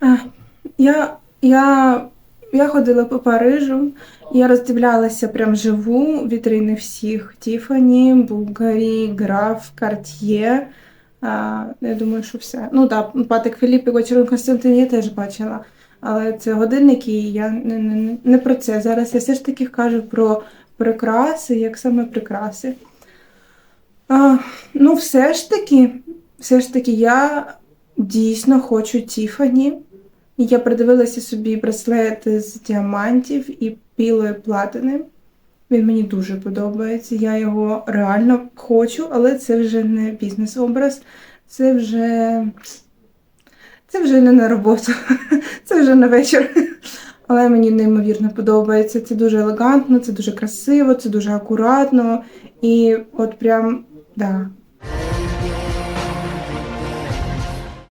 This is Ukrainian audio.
Ах, Я, я, я ходила по Парижу, я роздивлялася прям живу вітрини всіх. Тіфані, Булгарі, Граф, Карт'є. Я думаю, що все. Ну так, да, Патик Філіп і Гочерон Константин я теж бачила. Але це годинники, і я не, не, не про це. Зараз я все ж таки кажу про прикраси, як саме прикраси. А, ну, все ж таки, все ж таки, я дійсно хочу Тіфані. Я придивилася собі браслет з діамантів і білої платини. Він мені дуже подобається. Я його реально хочу, але це вже не бізнес-образ, це вже. Це вже не на роботу, це вже на вечір. Але мені неймовірно подобається. Це дуже елегантно, це дуже красиво, це дуже акуратно. І от прям, да,